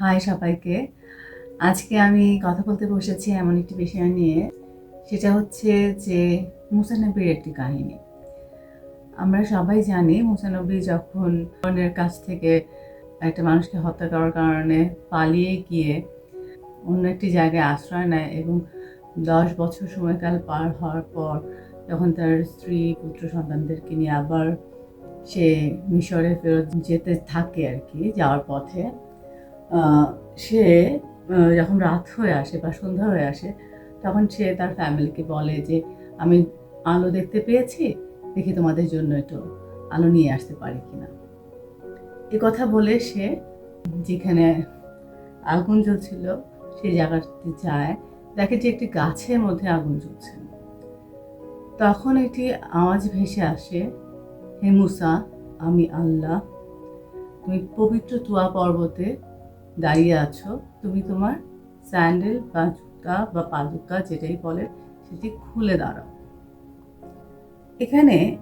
High সবাইকে। আজকে আমি কথা বলতে বসেছি এমন একটি বিষয় নিয়ে। সেটা হচ্ছে যে মুসানবির একটি কাহিনী। আমরা সবাই জানি মুসানবী যখন অন্যের কাছ থেকে একটা মানুষকে হত্যা করার কারণে পালিয়ে গিয়ে অন্য একটি জায়গায় আশ্রয় নেয় এবং দশ বছর সময়কাল পার হওয়ার পর যখন তার স্ত্রী, পুত্র, সন্তানদেরকে নিয়ে আবার সে মিশরে ফেরত যেতে থাকে আর কি, যাওয়ার পথে সে যখন রাত হয়ে আসে বা সন্ধ্যা হয়ে আসে, তখন সে তার ফ্যামিলিকে বলে যে, আমি আলো দেখতে পেয়েছি, দেখি তোমাদের জন্য একটু আলো নিয়ে আসতে পারি কিনা? এ কথা বলে সে, যেখানে আগুন জ্বলছিল সেই জায়গাটাতে যায়, দেখে যে একটি গাছের মধ্যে আগুন জ্বলছে। তখন একটি আওয়াজ ভেসে আসে, হে মুসা, আমি আল্লাহ, তুমি পবিত্র তুয়া পর্বতে দাঁড়িয়ে আছো। তুমি তোমার স্যান্ডেল বা জুতা বা পাদুকা যেটাই বলে সেটি খুলে দাঁড়াও। এখানে,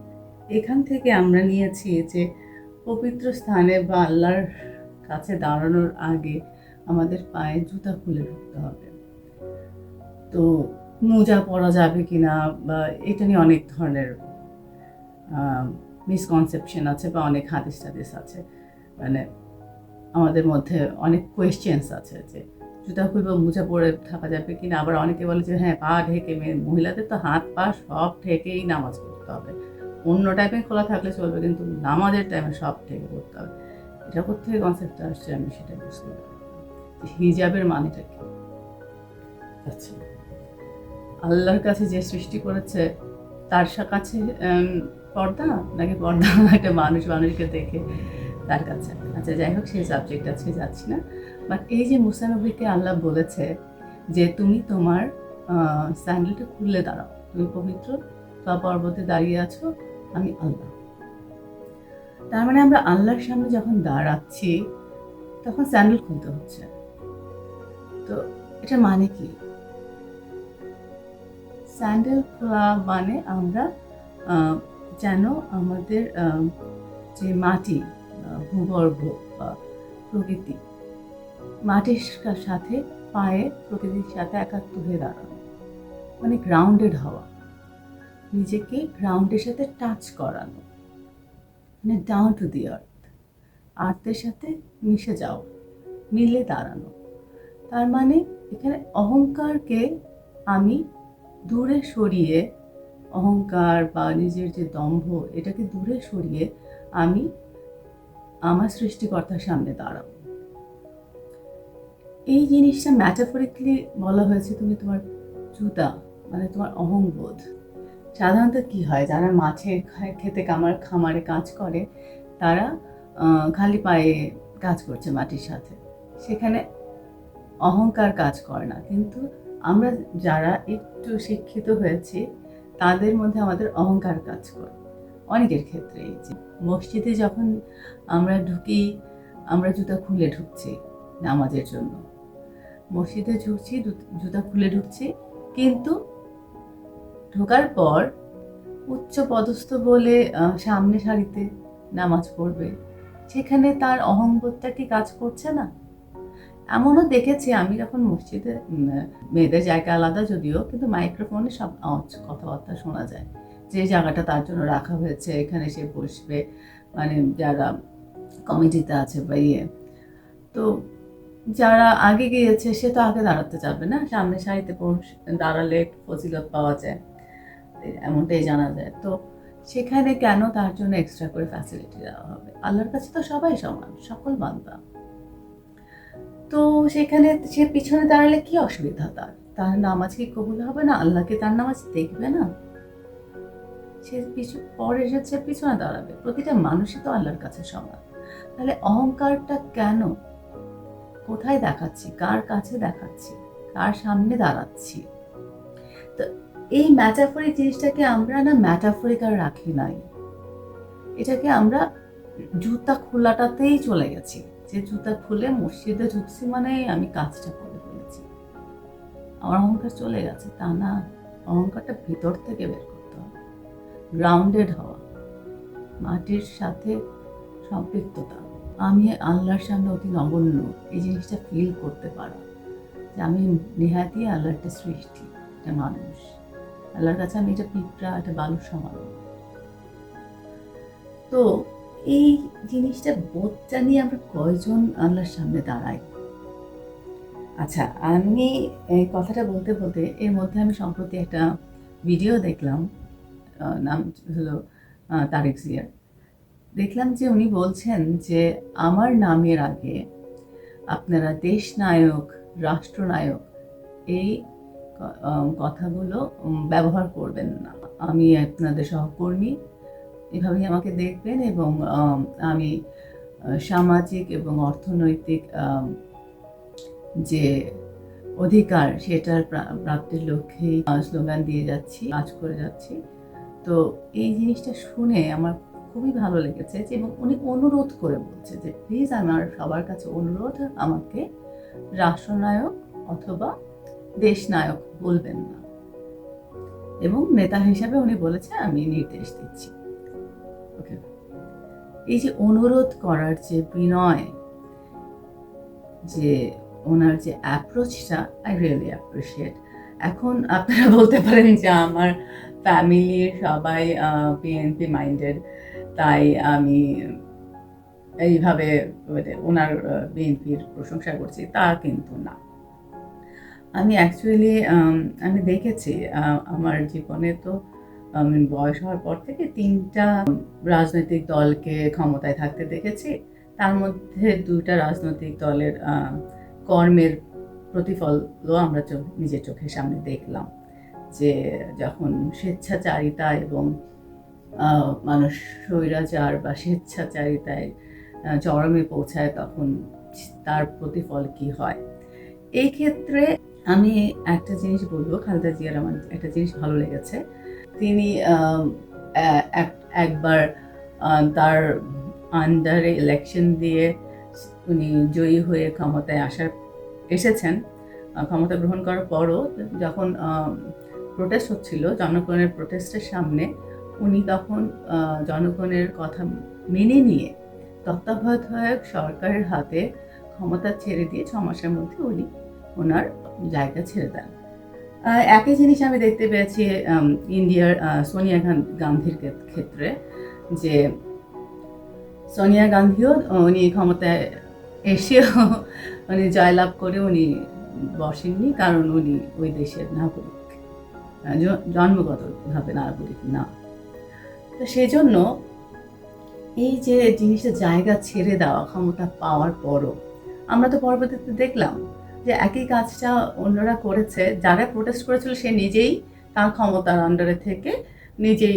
এখান থেকে আমরা নিয়েছি যে পবিত্র স্থানে বা আল্লাহর কাছে দাঁড়ানোর আগে আমাদের পায়ে জুতা খুলে ঢুকতে হবে। তো মোজা পরা যাবে কিনা বা এটা নিয়ে অনেক ধরনের মিসকনসেপশন আছে বা অনেক হাদিস টাদিস আছে। মানে আমাদের মধ্যে অনেক কোয়েশ্চেন্স আছে যে জুতা খুলবো মোজা পরে থাকা যাবে কিনা? আবার অনেকে বলে যে হ্যাঁ পা ঢেকে মেয়ে, মহিলাদের তো হাত, পা সব ঢেকেই নামাজ পড়তে হবে। অন্য টাইমে খোলা থাকলে চলবে, কিন্তু নামাজের টাইমে সব ঢেকে পড়তে হবে। এটা কোথেকে কনসেপ্টটা আসছে আমি সেটা বুঝতে পারি হিজাবের মানেটা কি? আচ্ছা। আল্লাহর কাছে যে সৃষ্টি করেছে, তার কাছে পর্দা নাকি পর্দা? একটা মানুষ মানুষকে দেখে। তার কাছে। আচ্ছা যাই হোক, সেই সাবজেক্ট আছে যাচ্ছি না। বাট এই যে মুসানবীকে আল্লাহ বলেছে যে, তুমি তোমার স্যান্ডেলটা খুলে দাঁড়াও। তুমি পবিত্র তা পর্বতে দাঁড়িয়ে আছো, আমি আল্লাহ। তার মানে আমরা আল্লাহর সামনে যখন দাঁড়াচ্ছি, তখন স্যান্ডেল খুলতে হচ্ছে। তো এটা মানে কি? স্যান্ডেল খোলা মানে আমরা যেন আমাদের যে মাটি ভূগর্ভ বা প্রকৃতি। মাটির সাথে পায়ে প্রকৃতির সাথে একাত্ম হয়ে দাঁড়ানো। মানে গ্রাউন্ডেড হওয়া। নিজেকে গ্রাউন্ডের সাথে টাচ করানো। মানে ডাউন টু দি আর্থ আর্থের সাথে মিশে যাওয়া। মিলে দাঁড়ানো। তার মানে এখানে অহংকারকে আমি দূরে সরিয়ে, অহংকার বা নিজের যে দম্ভ, এটাকে দূরে সরিয়ে আমি আমার সৃষ্টিকর্তার সামনে দাঁড়াবো এই জিনিসটা ম্যাটাফরিকলি বলা হয়েছে, তুমি তোমার জুতা মানে তোমার অহংবোধ। সাধারণত কি হয়, যারা মাঠে খেতে কামার, খামারে কাজ করে, তারা খালি পায়ে কাজ করছে মাটির সাথে। সেখানে অহংকার কাজ করে না। কিন্তু আমরা যারা একটু শিক্ষিত হয়েছি, তাদের মধ্যে আমাদের অহংকার কাজ করে। অনেকের ক্ষেত্রে মসজিদে যখন আমরা ঢুকি, আমরা জুতা খুলে ঢুকছি নামাজের জন্য। মসজিদে ঢুকছি জুতা খুলে ঢুকছি, কিন্তু ঢোকার পর উচ্চ পদস্থ বলে সামনে সারিতে নামাজ পড়বে। সেখানে তার অহংবোধটা কি কাজ করছে না? এমনও দেখেছি আমি যখন মসজিদে মেয়েদের জায়গা আলাদা যদিও, কিন্তু মাইক্রোফোনে সব কথাবার্তা শোনা যায়। যে জায়গাটা তার জন্য রাখা হয়েছে, এখানে সে বসবে মানে যারা কমিটিতে আছে বা ইয়ে। তো যারা আগে গিয়েছে, সে তো আগে দাঁড়াতে যাবে না। সামনে সারিতে দাঁড়ালে ফজিলত পাওয়া যায়, এমনটাই জানা যায়। তো সেখানে কেন তার জন্য এক্সট্রা করে ফ্যাসিলিটি দেওয়া হবে? আল্লাহর কাছে তো সবাই সমান, সকল বান্দা। তো সেখানে সে পিছনে দাঁড়ালে কি অসুবিধা তার? তার নামাজ কি কবুল হবে না? আল্লাহকে তার নামাজ দেখবে না? সে পরে এসেছে পিছনে দাঁড়াবে। প্রতিটা মানুষই তো আল্লাহর কাছে সমান। তাহলে অহংকারটা কেন? কোথায় দেখাচ্ছি? কার কাছে দেখাচ্ছি? কার সামনে দাঁড়াচ্ছি? তো এই ম্যাটাফরিক জিনিসটাকে আমরা না ম্যাটাফরিক আর রাখি নাই। এটাকে আমরা জুতা খোলাটাতেই চলে গেছি। যে জুতা খুলে মসজিদে ঢুকছি মানে আমি কাজটা করে ফেলেছি। আমার অহংকার চলে গেছে। তা না, অহংকারটা ভিতর থেকে বের হবে গ্রাউন্ডেড হওয়া, মাটির সাথে সম্পৃক্ততা। আমি আল্লাহর সামনে অতি নগণ্য, এই জিনিসটা ফিল করতে পারা যে আমি নেহাতি আল্লাহর একটা সৃষ্টি, একটা মানুষ। আল্লাহর কাছে আমি একটা পিঁপড়া, একটা বালুর সমান। তো এই জিনিসটা বোধটা নিয়ে আমরা কয়জন আল্লাহর সামনে দাঁড়াই? আচ্ছা আমি এই কথাটা বলতে বলতে এর মধ্যে আমি সম্প্রতি একটা ভিডিও দেখলাম। নাম হলো তারেক জিয়ার দেখলাম যে উনি বলছেন যে, আমার নামের আগে আপনারা দেশ নায়ক রাষ্ট্রনায়ক এই কথাগুলো ব্যবহার করবেন না। আমি আপনাদের সহকর্মী, এভাবেই আমাকে দেখবেন এবং আমি সামাজিক এবং অর্থনৈতিক যে অধিকার সেটার প্রা- প্রাপ্তির লক্ষ্যেই স্লোগান দিয়ে যাচ্ছি, কাজ করে যাচ্ছি। তো এই জিনিসটা শুনে আমার খুবই ভালো লেগেছে যে, এবং উনি অনুরোধ করে বলছে যে, প্লিজ আমার সবার কাছে অনুরোধ, আমাকে রাষ্ট্রনায়ক অথবা দেশনায়ক বলবেন না। এবং নেতা হিসাবে উনি বলেছে, আমি নির্দেশ দিচ্ছি। ওকে এই যে অনুরোধ করার যে বিনয়, যে ওনার যে অ্যাপ্রোচটা আই রিয়েলি অ্যাপ্রিসিয়েট এখন আপনারা বলতে পারেন যে আমার ফ্যামিলির সবাই বিএনপি মাইন্ডেড তাই আমি এইভাবে মানে ওনার বিএনপির প্রশংসা করছি, তা কিন্তু না। আমি অ্যাকচুয়ালি আমি দেখেছি আমার জীবনে তো, আমি বয়স হওয়ার পর থেকে তিনটা রাজনৈতিক দলকে ক্ষমতায় থাকতে দেখেছি। তার মধ্যে দুইটা রাজনৈতিক দলের কর্মের প্রতিফলও আমরা নিজের চোখের সামনে দেখলাম যে যখন স্বেচ্ছাচারিতা এবং মানুষ স্বৈরাচার বা স্বেচ্ছাচারিতায় চরমে পৌঁছায় তখন তার প্রতিফল কি হয়? এই ক্ষেত্রে আমি একটা জিনিস বলব, খালেদা জিয়ার আমার একটা জিনিস ভালো লেগেছে। তিনি এক- একবার তার আন্ডারে ইলেকশন দিয়ে উনি জয়ী হয়ে ক্ষমতায় আসার এসেছেন ক্ষমতা গ্রহণ করার পরও যখন প্রোটেস্ট হচ্ছিল, জনগণের প্রোটেস্টের সামনে, উনি তখন জনগণের কথা মেনে নিয়ে তত্ত্বাবধায়ক সরকারের হাতে ক্ষমতা ছেড়ে দিয়ে ছ মাসের মধ্যে উনি ওনার জায়গা ছেড়ে দেন। একই জিনিস আমি দেখতে পেয়েছি ইন্ডিয়ার সোনিয়া গান- গান্ধীর ক্ষেত্রে যে সোনিয়া গান্ধীও উনি ক্ষমতায় এসেও উনি জয়লাভ করে উনি বসেননি, কারণ উনি ওই দেশের নাগরিক। জন্মগতভাবে নাগরিক না। তো সেজন্য এই যে জিনিসটা জায়গা ছেড়ে দেওয়া, ক্ষমতা পাওয়ার পরও, আমরা তো পরবর্তীতে দেখলাম যে একই কাজটা অন্যরা করেছে, যারা প্রোটেস্ট করেছিল সে নিজেই তার ক্ষমতার আন্ডারে থেকে নিজেই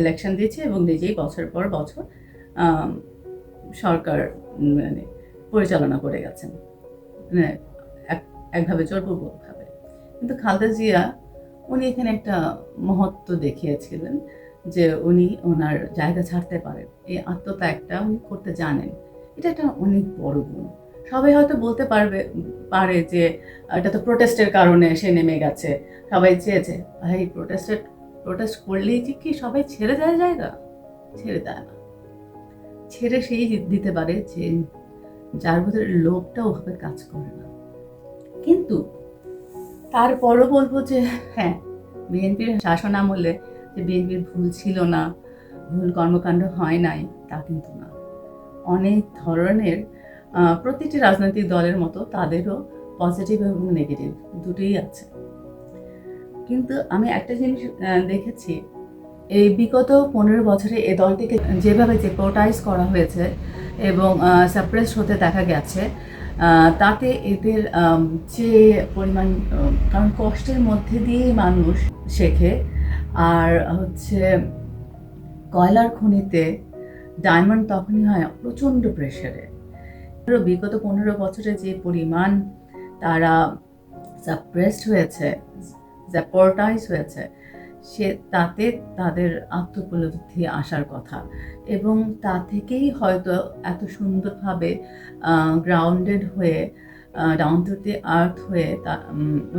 ইলেকশন দিয়েছে এবং নিজেই বছর পর বছর সরকার মানে পরিচালনা করে গেছেন। মানে একভাবে জোরপূর্বকভাবে। কিন্তু খালেদা জিয়া, উনি এখানে একটা মহত্ব দেখিয়েছিলেন যে উনি ওনার জায়গা ছাড়তে পারেন। এই আত্মত্যাগটা উনি করতে জানেন। এটা একটা অনেক বড় গুণ। সবাই হয়তো বলতে পারবে, পারে যে এটা তো প্রোটেস্টের কারণে সে নেমে গেছে। সবাই চেয়েছে, ভাই প্রোটেস্টের প্রোটেস্ট করলেই যে কি সবাই ছেড়ে দেয় জায়গা? ছেড়ে দেয় না। ছেড়ে সেই দিতে পারে যে যার ভিতরে লোভটা ওভাবে কাজ করে না। কিন্তু তারপরও বলব যে হ্যাঁ বিএনপির শাসন আমলে যে বিএনপির ভুল ছিল না, ভুল কর্মকাণ্ড হয় নাই, তা কিন্তু না। অনেক ধরনের প্রতিটি রাজনৈতিক দলের মতো তাদেরও পজিটিভ এবং নেগেটিভ দুটোই আছে। কিন্তু আমি একটা জিনিস দেখেছি এই বিগত পনেরো বছরে এই দলটিকে যেভাবে জেপোটাইজ করা হয়েছে এবং সাপ্রেস হতে দেখা গেছে তাতে এদের যে পরিমাণ কারণ কষ্টের মধ্যে দিয়েই মানুষ শেখে। আর হচ্ছে কয়লার খনিতে ডায়মন্ড তখনই হয় প্রচণ্ড প্রেশারে বিগত পনেরো বছরে যে পরিমাণ তারা সাপ্রেসড হয়েছে জ্যাপোর্টাইজ হয়েছে সে তাতে তাদের আত্মোপলব্ধি আসার কথা। এবং তা থেকেই হয়তো এত সুন্দরভাবে গ্রাউন্ডেড হয়ে ডাউন টু দি আর্থ হয়ে তা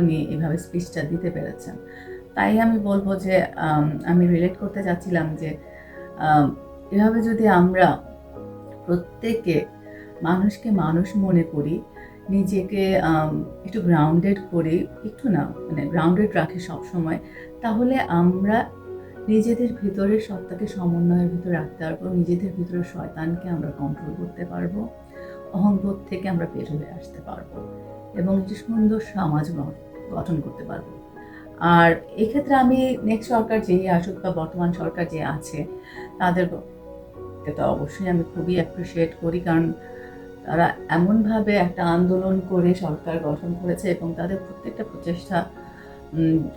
উনি এভাবে স্পিচটা দিতে পেরেছেন। তাই আমি বলব যে, আমি রিলেট করতে চাচ্ছিলাম যে এভাবে যদি আমরা প্রত্যেকে মানুষকে মানুষ মনে করি, নিজেকে একটু গ্রাউন্ডেড করে, একটু না মানে গ্রাউন্ডেড রাখে সবসময় আমরা নিজেদের ভিতরের সত্তাকে সমন্বয়ের ভিতরে রাখতে পারব, নিজেদের ভিতরে শয়তানকে আমরা কন্ট্রোল করতে পারব, অহংবোধ থেকে আমরা বের হয়ে আসতে পারব এবং একটি সুন্দর সমাজ গঠন করতে পারব। আর এক্ষেত্রে আমি নেক্সট সরকার যেই আসুক বা বর্তমান সরকার যে আছে, তাদের তো অবশ্যই আমি খুবই অ্যাপ্রিসিয়েট করি কারণ তারা এমনভাবে একটা আন্দোলন করে সরকার গঠন করেছে এবং তাদের প্রত্যেকটা প্রচেষ্টা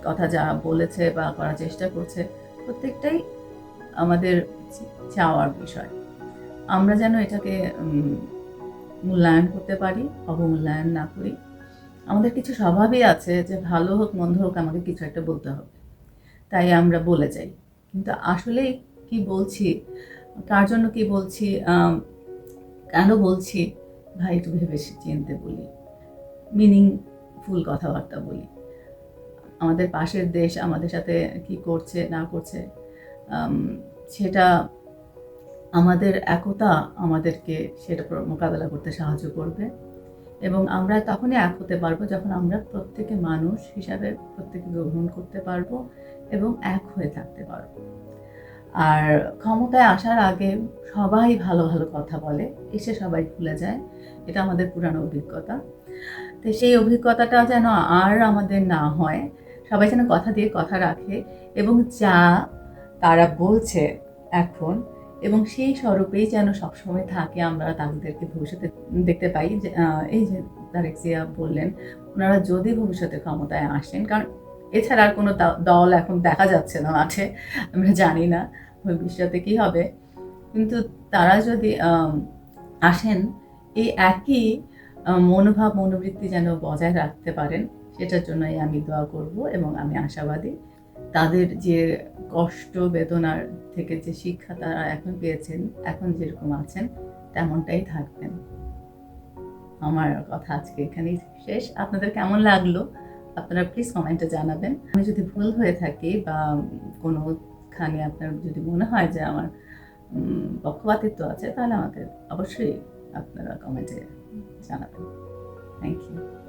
কথা যা বলেছে বা করার চেষ্টা করছে, প্রত্যেকটাই আমাদের চাওয়ার বিষয়। আমরা যেন এটাকে মূল্যায়ন করতে পারি, অবমূল্যায়ন না করি। আমাদের কিছু স্বভাবই আছে যে ভালো হোক, মন্দ হোক, আমাকে কিছু একটা বলতে হবে। তাই আমরা বলে যাই। কিন্তু আসলে কি বলছি, কার জন্য কি বলছি কেন বলছি, ভাই একটু ভেবে চিনতে বলি। মিনিংফুল কথাবার্তা বলি। আমাদের পাশের দেশ আমাদের সাথে কি করছে, না করছে সেটা আমাদের একতা আমাদেরকে সেটা মোকাবেলা করতে সাহায্য করবে। এবং আমরা তখনই এক হতে পারব যখন আমরা প্রত্যেকে মানুষ হিসাবে প্রত্যেকে গ্রহণ করতে পারব এবং এক হয়ে থাকতে পারব। আর ক্ষমতায় আসার আগে সবাই ভালো ভালো কথা বলে, এসে সবাই ভুলে যায়। এটা আমাদের পুরানো অভিজ্ঞতা। তো সেই অভিজ্ঞতাটা যেন আর আমাদের না হয় সবাই যেন কথা দিয়ে কথা রাখে এবং যা তারা বলছে এখন এবং সেই স্বরূপেই যেন সবসময় থাকে আমরা তাদেরকে ভবিষ্যতে দেখতে পাই এই যে তারেক জিয়া বললেন, ওনারা যদি ভবিষ্যতে ক্ষমতায় আসেন, কারণ এছাড়া আর কোনো দল এখন দেখা যাচ্ছে না মাঠে, আমরা জানি না ভবিষ্যতে কি হবে। কিন্তু তারা যদি আসেন, এই একই মনোভাব, মনোবৃত্তি যেন বজায় রাখতে পারেন সেটার জন্যই আমি দোয়া করব এবং আমি আশাবাদী। তাদের যে কষ্ট, বেদনার থেকে যে শিক্ষা তারা এখন পেয়েছেন, এখন যেরকম আছেন, তেমনটাই থাকবেন। আমার কথা আজকে এখানেই শেষ। আপনাদের কেমন লাগল? আপনারা প্লিজ কমেন্টে জানাবেন। আমি যদি ভুল হয়ে থাকি বা কোনোখানে আপনার যদি মনে হয় যে আমার পক্ষপাতিত্ব আছে, তাহলে আমাকে অবশ্যই আপনারা কমেন্টে জানাবেন। Thank you